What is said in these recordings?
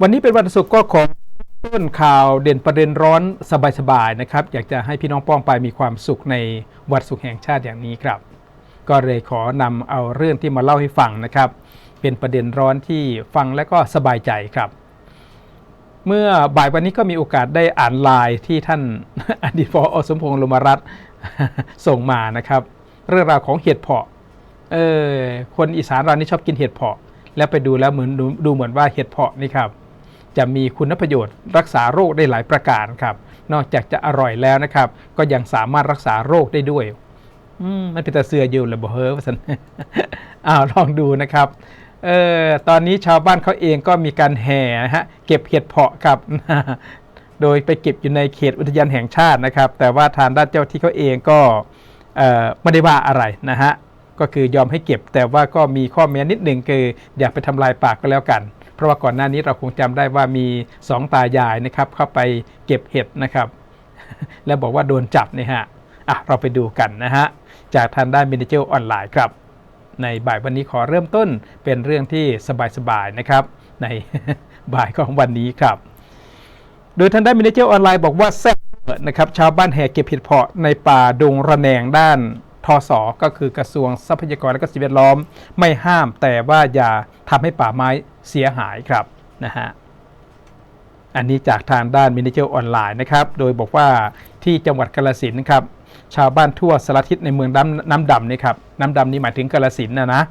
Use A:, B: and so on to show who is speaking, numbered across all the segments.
A: วันนี้เป็นวันศุกร์ก็ของต้นข่าวเด่นประเด็นร้อนสบายๆนะครับ อยากจะให้พี่น้องป้องไปมีความสุขในวันศุกร์แห่งชาติอย่างนี้ครับ ก็เลยขอนำเอาเรื่องที่มาเล่าให้ฟังนะครับ เป็นประเด็นร้อนที่ฟังและก็สบายใจครับ เมื่อบ่ายวันนี้ก็มีโอกาสได้อ่านไลน์ที่ท่านอดีตพอสมพงษ์ลมรัตส่งมานะครับ เรื่องราวของเห็ดเพาะเออคนอีสานเรานี่ชอบกินเห็ดเพาะ แล้วไปดูแล้วเหมือนดูดูเหมือนว่าเห็ดเพาะนี่ครับจะมีคุณประโยชน์รักษาโรคได้หลายประการครับ นอกจากจะอร่อยแล้วนะครับ ก็ยังสามารถรักษาโรคได้ด้วยอมันเป็นตาเสืออยู่เลยบ่เฮ้อว่าสันอ้าวลองดูนะครับเออตอนนี้ชาวบ้านเขาเองก็มีการแห่นะฮะเก็บเห็ดเพาะครับโดยไปเก็บอยู่ในเขตอุทยานแห่งชาตินะครับ แต่ว่าทางด้านเจ้าที่เขาเองก็ไม่ได้ว่าอะไรนะฮะ ก็คือยอมให้เก็บ แต่ว่าก็มีข้อแม้นิดหนึ่งคืออย่าไปทำลายป่าก็แล้วกัน เพราะว่าก่อนหน้านี้เราคงจำได้ว่ามีสองตายายนะครับเข้าไปเก็บเห็ดนะครับ แล้วบอกว่าโดนจับเนี่ยฮะอะเราไปดูกันนะฮะจากทางด้านมินิเจอร์ออนไลน์ครับ ในบ่ายวันนี้ขอเริ่มต้นเป็นเรื่องที่สบายๆนะครับ ในบ่ายของวันนี้ครับ โดยทางด้านมินิเจอร์ออนไลน์บอกว่าแซ่บนะครับชาวบ้านแห่เก็บเห็ดเพาะในป่าดงระแนงด้าน ทศก็คือกระทรวงทรัพยากรและก็สิ่งแวดล้อม ไม่ห้ามแต่ว่าอย่าทำให้ป่าไม้เสียหายครับนะฮะอันนี้จากทางด้านมินิเจอร์ออนไลน์นะครับโดยบอกว่าที่จังหวัดกาฬสินธุ์ครับชาวบ้านทั่วสารทิศในเมืองน้ำน้ำดำนี่ครับน้ำดำนี่หมายถึงกาฬสินนะนะ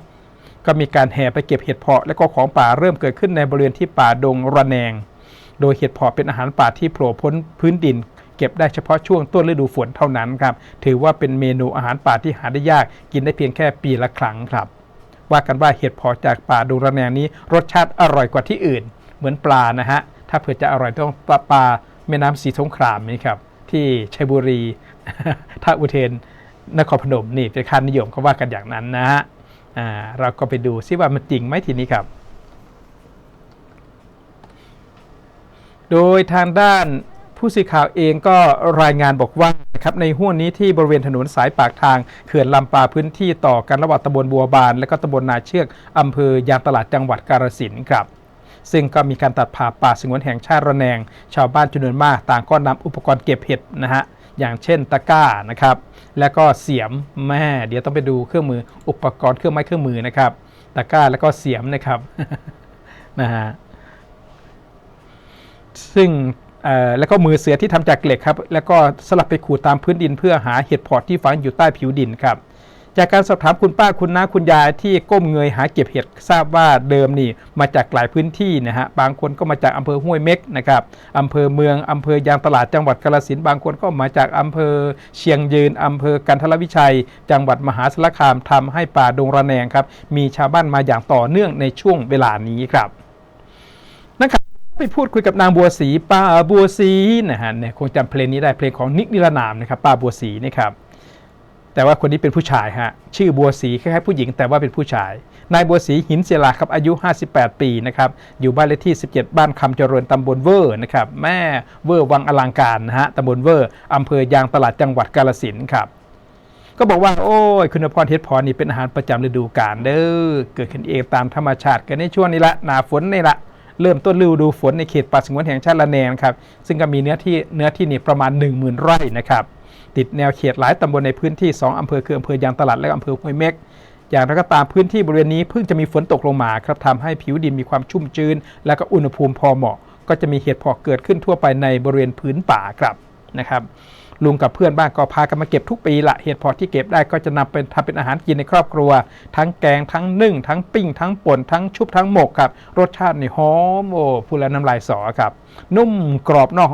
A: ก็มีการแห่ไปเก็บเห็ดเพาะและก็ของป่าเริ่มเกิดขึ้นในบริเวณที่ป่าดงระแนง โดยเห็ดเพาะเป็นอาหารป่าที่โผล่พ้นพื้นดิน เก็บได้เฉพาะช่วงต้นฤดูฝนเท่านั้นครับ ถือว่าเป็นเมนูอาหารป่าที่หาได้ยาก กินได้เพียงแค่ปีละครั้งครับ ว่ากันว่าเห็ดพาะจากป่าดงระแนงนี้รสชาติอร่อยกว่าที่อื่น เหมือนปลานะฮะ ถ้าเผื่อจะอร่อยต้องปลาปลาแม่น้ำสีสงครามนี่ครับ ที่ชัยบุรี ท่าอุเทน นครพนมนี่เป็นค่านิยมเขาว่ากันอย่างนั้นนะฮะอ่าเราก็ไปดูซิว่ามันจริงไหมทีนี้ครับ โดยทางด้าน ผู้สื่อข่าวเองก็รายงานบอกว่าครับในห้วงนี้ที่บริเวณถนนสายปากทางเขื่อนลำปาพื้นที่ต่อกันระหว่างตำบลบัวบาน และก็ตำบลนาเชือกอำเภอยางตลาดจังหวัดกาฬสินธุ์ครับ ซึ่งก็มีการตัดผ่าป่าสงวนแห่งชาติระแนง ชาวบ้านจำนวนมากต่างก็นำอุปกรณ์เก็บเห็ดนะฮะอย่างเช่นตะกร้านะครับ แล้วก็เสียมแม่เดี๋ยวต้องไปดูเครื่องมืออุปกรณ์เครื่องไม้เครื่องมือนะครับตะกร้าแล้วก็เสียมนะครับนะฮะซึ่ง แล้วก็มือเสือที่ทำจากเหล็กครับแล้วก็สลับไปขูดตามพื้นดิน เพื่อหาเห็ดพาะที่ฝังอยู่ใต้ผิวดินครับจากการสอบถามคุณป้าคุณน้าคุณยายที่ก้มเงยหาเก็บเห็ดทราบว่าเดิมนี่มาจากหลายพื้นที่นะฮะบางคนก็มาจากอำเภอห้วยเม็กนะครับอำเภอเมืองอำเภอยางตลาดจังหวัดกาฬสินบางคนก็มาจากอำเภอเชียงยืนอำเภอกันทรวิชัย จังหวัดมหาสารคามทำให้ป่าดงระแนงครับมีชาวบ้านมาอย่างต่อเนื่องในช่วงเวลานี้ครับ ไปพูดคุยกับนางบัวศรีป้าบัวศรีนะฮะเนี่ยคงจำเพลงนี้ได้เพลงของนิกนิรนามนะครับป้าบัวศรีนี่ครับแต่ว่าคนนี้เป็นผู้ชายฮะชื่อบัวศรีคล้ายๆผู้หญิงแต่ว่าเป็นผู้ชาย นายบัวศรีหินศิลาครับอายุ 58 ปีนะครับอยู่บ้านเลขที่ 17 บ้านคำเจริญตำบลเวอร์นะครับแม่เวอร์วังอลังการนะฮะตำบลเวอร์อำเภอยางตลาดจังหวัดกาฬสินครับก็บอกว่าโอ้ยคุณพรเทศพรนี่เป็นอาหารประจำฤดูกาลเด้อเกิดขึ้นเองตามธรรมชาติกันในช่วงนี้ละหนาฝนนี่ละ เริ่มต้นฤดูฝนในเขตป่าสงวนแห่งชาติละแนงครับซึ่งก็มีเนื้อที่เนื้อที่นี่ประมาณ 10,000 ไร่นะครับติดแนวเขตหลายตำบลในพื้นที่ 2อำเภอคืออำเภอยางตลาดและอำเภอห้วยเม็กอย่างไรก็ตามพื้นที่บริเวณนี้เพิ่งจะมีฝนตกลงมาครับทำให้ผิวดินมีความชุ่มชื้น และก็อุณหภูมิพอเหมาะ ก็จะมีเห็ดเพาะเกิดขึ้นทั่วไปในบริเวณพื้นป่าครับ นะครับลุงกับเพื่อนบ้านก็พากันมาเก็บทุกปีละเห็ดพาะที่เก็บได้ก็จะนำเป็นทำเป็นอาหารกินในครอบครัว ทั้งแกงทั้งนึ่ง ทั้งปิ้ง ทั้งป่นทั้งชุบทั้งหมกครับ รสชาตินี่หอมโอ้พูดแล้วน้ำลายสอครับ นุ่มกรอบนอก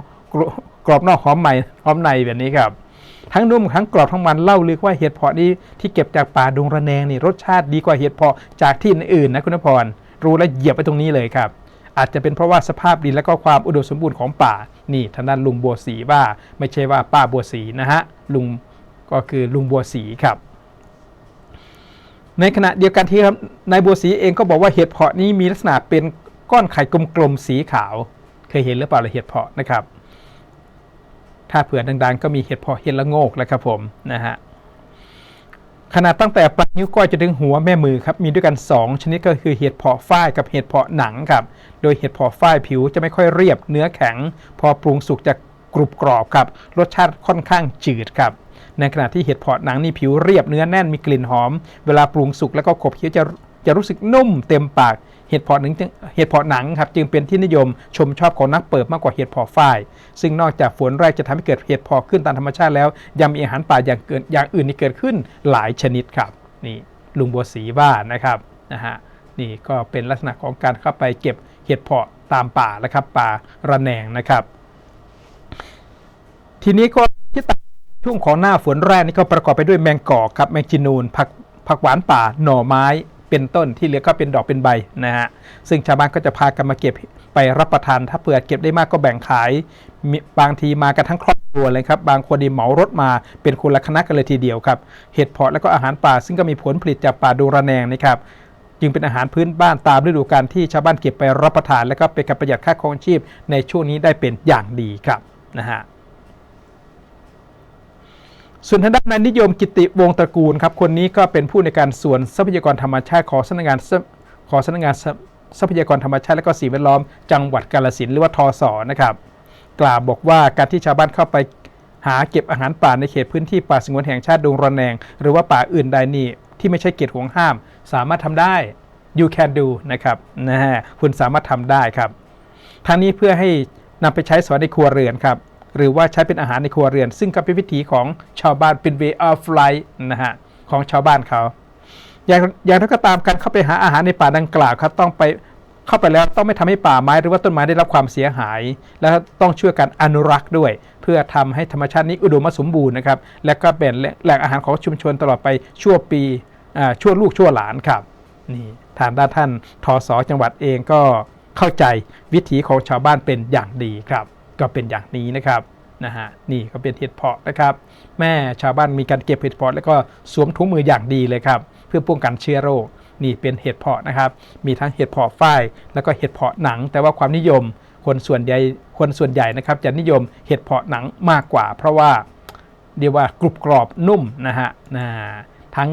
A: กรอบนอกหอมใหม่หอมในแบบนี้ครับ ทั้งนุ่มทั้งกรอบทั้งมันเล่าลือว่าเห็ดเพาะนี้ที่เก็บจากป่าดงระแนงนี่รสชาติดีกว่าเห็ดเพาะจากที่อื่นๆนะคุณนพรรู้แล้วเหยียบไปตรงนี้เลยครับ อาจจะเป็นเพราะว่าสภาพดินและก็ความอุดมสมบูรณ์ของป่า นี่ทางด้านลุงบัวศรีว่าไม่ใช่ว่าป้าบัวศรีนะฮะลุงก็คือลุงบัวศรีครับ ในขณะเดียวกันที่นายบัวศรีเองก็บอกว่าเห็ดเพาะนี้มีลักษณะเป็นก้อนไข่กลมๆสีขาว เคยเห็นหรือเปล่าละเห็ดเพาะนะครับ ถ้าเผื่อดังๆ ก็มีเห็ดเพาะเห็ดละโงกแล้วครับผมนะฮะ ขนาดตั้งแต่ปลายนิ้วก้อยจนถึงหัวแม่มือครับมีด้วยกัน 2 ชนิดก็คือเห็ดเพาะฝ้ายกับเห็ดเพาะหนังครับโดยเห็ดเพาะฝ้ายผิวจะไม่ค่อยเรียบเนื้อแข็ง พอปรุงสุกจะกรุบกรอบครับรสชาติค่อนข้างจืดครับในขณะที่เห็ดเพาะหนังนี่ผิวเรียบเนื้อแน่นมีกลิ่นหอม เวลาปรุงสุกแล้วก็ขบเคี้ยวจะจะรู้สึกนุ่มเต็มปาก เห็ดเพาะหนังจึงเห็ดเพาะหนังครับจึงเป็นที่นิยมชมชอบของนักเปิดมากกว่าเห็ดเพาะฝ้าย ซึ่งนอกจากฝนแรกจะทำให้เกิดเห็ดเพาะขึ้นตามธรรมชาติแล้วยังมีอาหารป่าอย่างเกินอย่างอื่นที่เกิดขึ้นหลายชนิดครับนี่ลุงบัวศรีว่านะครับนะฮะนี่ก็เป็นลักษณะของการเข้าไปเก็บเห็ดเพาะตามป่านะครับป่าระแนงนะครับ ทีนี้ก็ที่ตัดช่วงของหน้าฝนแรกนี่ก็ประกอบไปด้วยแมงกอกครับแมงจีนูนผักผักหวานป่าหน่อไม้ เป็นต้นที่เหลือก็เป็นดอกเป็นใบนะฮะซึ่งชาวบ้านก็จะพากันมาเก็บไปรับประทาน ถ้าเผื่อเก็บได้มากก็แบ่งขายบางทีมากันทั้งครอบครัวเลยครับ บางคนดีเหมารถมาเป็นคนละคณะกันเลยทีเดียวครับ เห็ดเพาะแล้วก็อาหารป่า ซึ่งก็มีผลผลิตจากป่าดูระแนงนะครับจึงเป็นอาหารพื้นบ้านตามฤดูกาลที่ชาวบ้านเก็บไปรับประทาน และก็เป็นการประหยัดค่าครองชีพในช่วงนี้ได้เป็นอย่างดีครับนะฮะ ส่วนทางด้านนายนิยมกิติวงตระกูลครับคนนี้ก็เป็นผู้ในการส่วนทรัพยากรธรรมชาติของสำนักงานขอสำนักงานทรัพยากรธรรมชาติและก็สิ่งแวดล้อมจังหวัดกาฬสินหรือว่าทอสนะครับ กล่าวบอกว่าการที่ชาวบ้านเข้าไปหาเก็บอาหารป่าในเขตพื้นที่ป่าสงวนแห่งชาติดงระแนง หรือว่าป่าอื่นใดนี่ที่ไม่ใช่เขตห่วงห้าม สามารถทำได้ you can do นะครับนะฮะคุณสามารถทำได้ครับทั้งนี้เพื่อให้นำไปใช้สอนในครัวเรือนครับ หรือว่าใช้เป็นอาหารในครัวเรือน ซึ่งก็เป็นวิถีของชาวบ้านเป็น way of life นะฮะของชาวบ้านเขา อย่างอย่างไรก็ตามการเข้าไปหาอาหารในป่าดังกล่าวครับต้องไปเข้าไปแล้วต้องไม่ทำให้ป่าไม้หรือว่าต้นไม้ได้รับความเสียหาย แล้วต้องช่วยกันอนุรักษ์ด้วย เพื่อทำให้ธรรมชาตินี้อุดมสมบูรณ์นะครับและก็เป็นแหล่งอาหารของชุมชนตลอดไปชั่วปีอ่าชั่วลูกชั่วหลานครับนี่ทางด้านท่านทศจังหวัดเองก็เข้าใจวิถีของชาวบ้านเป็นอย่างดีครับ ก็เป็นอย่างนี้นะครับนะฮะนี่ก็เป็นเห็ดเพาะนะครับ แม่ชาวบ้านมีการเก็บเห็ดเพาะแล้วก็สวมถุงมืออย่างดีเลยครับ เพื่อป้องกันเชื้อโรคนี่เป็นเห็ดเพาะนะครับ มีทั้งเห็ดเพาะฝ้ายแล้วก็เห็ดเพาะหนัง แต่ว่าความนิยมคนส่วนใหญ่คนส่วนใหญ่นะครับ จะนิยมเห็ดเพาะหนังมากกว่า เพราะว่าเรียกว่ากรุบกรอบนุ่มนะฮะนะทั้ง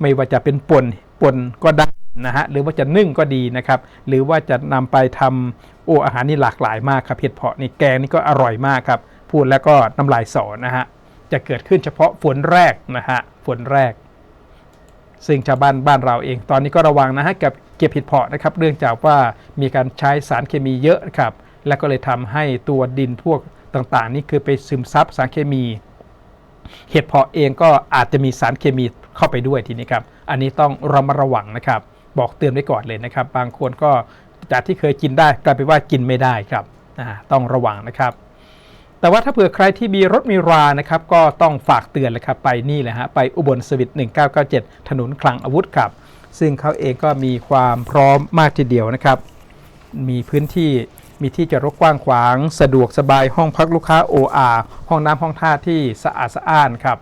A: ไม่ว่าจะเป็นป่นป่นก็ได้ นะฮะหรือว่าจะนึ่งก็ดีนะครับ หรือว่าจะนำไปทำโอ้อาหารนี่หลากหลายมากครับเห็ดเพาะนี่แกงนี่ก็อร่อยมากครับพูดแล้วก็น้ำลายสอนะฮะจะเกิดขึ้นเฉพาะฝนแรกนะฮะฝนแรก ซึ่งชาวบ้านบ้านเราเอง ตอนนี้ก็ระวังนะฮะกับเก็บเห็ดเพาะนะครับเนื่องจากว่ามีการใช้สารเคมีเยอะครับและก็เลยทำให้ตัวดินพวกต่างๆ นี่คือไปซึมซับสารเคมี เห็ดเพาะเองก็อาจจะมีสารเคมีเข้าไปด้วยทีนี้ครับ อันนี้ต้องระมัดระวังนะครับ บอกเตือนไว้ก่อนเลยนะครับ บางคนก็จากที่เคยกินได้กลายเป็นว่ากินไม่ได้ครับต้องระวังนะครับ แต่ว่าถ้าเผื่อใครที่มีรถมีรานะครับ ก็ต้องฝากเตือนเลยครับไปนี่เลยฮะไปอุบลสวิต1997 ถนนคลังอาวุธครับ ซึ่งเขาเองก็มีความพร้อมมากทีเดียวนะครับ มีพื้นที่มีที่จอดรถกว้างขวาง สะดวกสบายห้องพักลูกค้า OR ห้องน้ำห้องท่าที่สะอาดสะอ้านครับ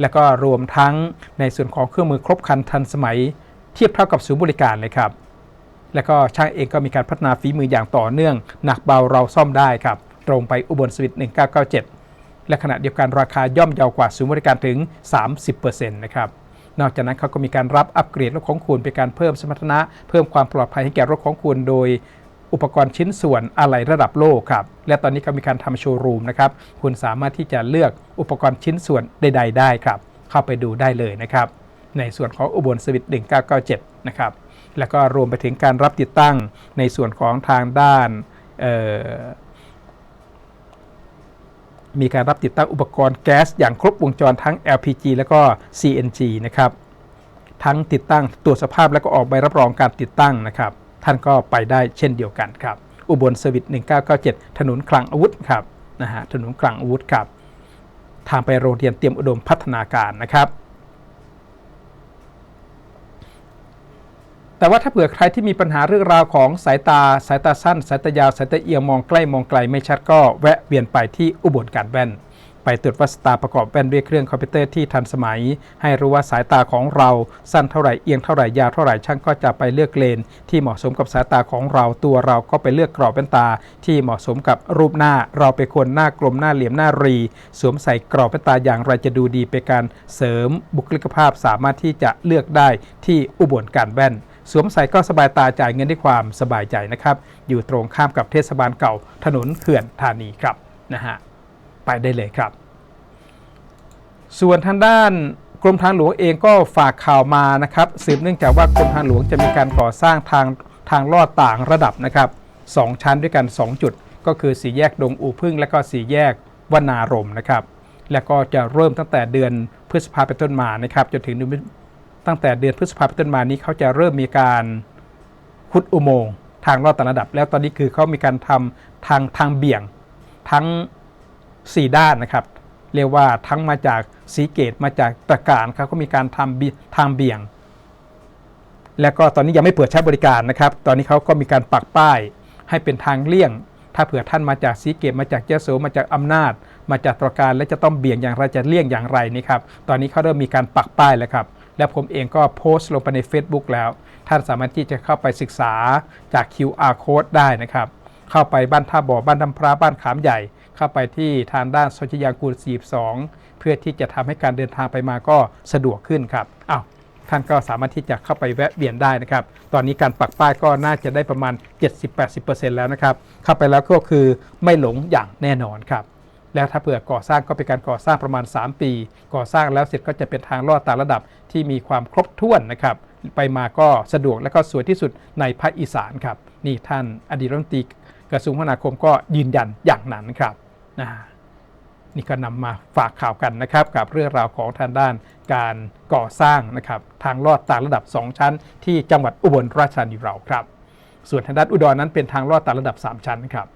A: แล้วก็รวมทั้งในส่วนของเครื่องมือครบครันทันสมัย เทียบเท่ากับศูนย์บริการเลยครับ แล้วก็ช่างเองก็มีการพัฒนาฝีมืออย่างต่อเนื่อง หนักเบาเราซ่อมได้ครับ ตรงไปอุบลสวิต1997 และขณะเดียวกันราคาย่อมเยาวกว่าศูนย์บริการถึง 30%นะครับนอกจากนั้นเขาก็มีการรับอัปเกรดรถของคุณเป็นการเพิ่มสมรรถนะ เพิ่มความปลอดภัยให้แก่รถของคุณโดยอุปกรณ์ชิ้นส่วนอะไหล่ระดับโลกครับ และตอนนี้ก็มีการทำโชว์รูมนะครับ คุณสามารถที่จะเลือกอุปกรณ์ชิ้นส่วนใด ๆ ได้ครับ เข้าไปดูได้เลยนะครับ ในส่วนของอุบลสวิต1997 นะครับ แล้วก็รวมไปถึงการรับติดตั้งในส่วนของทางด้านมีการรับติดตั้งอุปกรณ์แก๊สอย่างครบวงจรทั้ง LPG แล้วก็ CNG นะครับ ทั้งติดตั้งตรวจสภาพแล้วก็ออกใบรับรองการติดตั้งนะครับ ท่านก็ไปได้เช่นเดียวกันครับ อุบลสวิต1997 ถนนคลังอาวุธครับนะฮะถนนคลังอาวุธครับ ทางไปโรงเรียนเตรียมอุดมพัฒนาการนะครับ แต่ว่าถ้าเผื่อใครที่มีปัญหาเรื่องราวของสายตา สายตาสั้น สายตายาว สายตาเอียงมองใกล้มองไกลไม่ชัดก็แวะเวียนไปที่อุบลการแว่น ไปตรวจวัดสาตาประกอบแว่นด้วยเครื่องคอมพิวเตอร์ที่ทันสมัย ให้รู้ว่าสายตาของเราสั้นเท่าไหร่เอียงเท่าไหร่ยาวเท่าไหร่ช่างก็จะไปเลือกเลน ที่เหมาะสมกับสายตาของเราตัวเราก็ไปเลือกกรอบแว่นตา ที่เหมาะสมกับรูปหน้า เราไปนคนหน้ากลมหน้าเหลี่ยมหน้ารี สวมใส่กรอบแว่นตาอย่างไรจะดูดีเป็นการเสริมบุคลิกภาพสามารถที่จะเลือกได้ที่อุบลการแว่น สวมใส่ก็สบายตาจ่ายเงินด้วยความสบายใจนะครับ อยู่ตรงข้ามกับเทศบาลเก่าถนนเขื่อนธานีครับนะฮะไปได้เลยครับ ส่วนทางด้านกรมทางหลวงเองก็ฝากข่าวมานะครับสืบเนื่องจากว่ากรมทางหลวงจะมีการก่อสร้างทางทางลอดต่างระดับนะครับสองชั้นด้วยกัน 2 จุด ก็คือสี่แยกดงอู่พึ่ง และก็สี่แยกวนารมนะครับ และก็จะเริ่มตั้งแต่เดือนพฤษภาเป็นต้นมานะครับจนถึงเดือน ตั้งแต่เดือนพฤษภาเป็นต้นมานี้เขาจะเริ่มมีการขุดอุโมงค์ทางลอดต่างระดับ แล้วตอนนี้คือเขามีการทำทางทางเบี่ยงทั้ง 4 ด้านนะครับ เรียกว่าทั้งมาจากสีเกตมาจากตะการครับก็มีการทำทางเบี่ยง แล้วก็ตอนนี้ยังไม่เปิดใช้บริการนะครับ ตอนนี้เขาก็มีการปักป้ายให้เป็นทางเลี่ยง ถ้าเผื่อท่านมาจากสีเกตมาจากเจโสมาจากอำนาจ มาจากตะการและจะต้องเบี่ยงอย่างไรจะเลี่ยงอย่างไรนี่ครับตอนนี้เขาเริ่มมีการปักป้ายแล้วครับ และผมเองก็โพสต์ลงไปใน Facebook แล้ว ท่านสามารถที่จะเข้าไปศึกษาจาก QR code ได้นะครับ เข้าไปบ้านท่าบ่อบ้านดำพระบ้านขามใหญ่ เข้าไปที่ทางด้านโซชยากูล 42 เพื่อที่จะทำให้การเดินทางไปมาก็สะดวกขึ้นครับอ้าวท่านก็สามารถที่จะเข้าไปแวะเวียนได้นะครับ ตอนนี้การปักป้ายก็น่าจะได้ประมาณ 70-80%แล้วนะครับ เข้าไปแล้วก็คือไม่หลงอย่างแน่นอนครับ แล้วถ้าเผื่อก่อสร้างก็เป็นการก่อสร้างประมาณ 3 ปี ก่อสร้างแล้วเสร็จก็จะเป็นทางลอดตามระดับที่มีความครบถ้วนนะครับไปมาก็สะดวกและก็สวยที่สุดในภาคอีสานครับนี่ท่านอดีตรัฐมนตรีกระทรวงคมนาคมก็ยืนยันอย่างนั้นครับนะนี่ก็นำมาฝากข่าวกันนะครับ กับเรื่องราวของทางด้านการก่อสร้างนะครับทางลอดต่างระดับ 2 ชั้น ที่จังหวัดอุบลราชธานีเราครับ ส่วนทางด้านอุดรนั้นเป็นทางลอดต่างระดับ 3 ชั้นครับ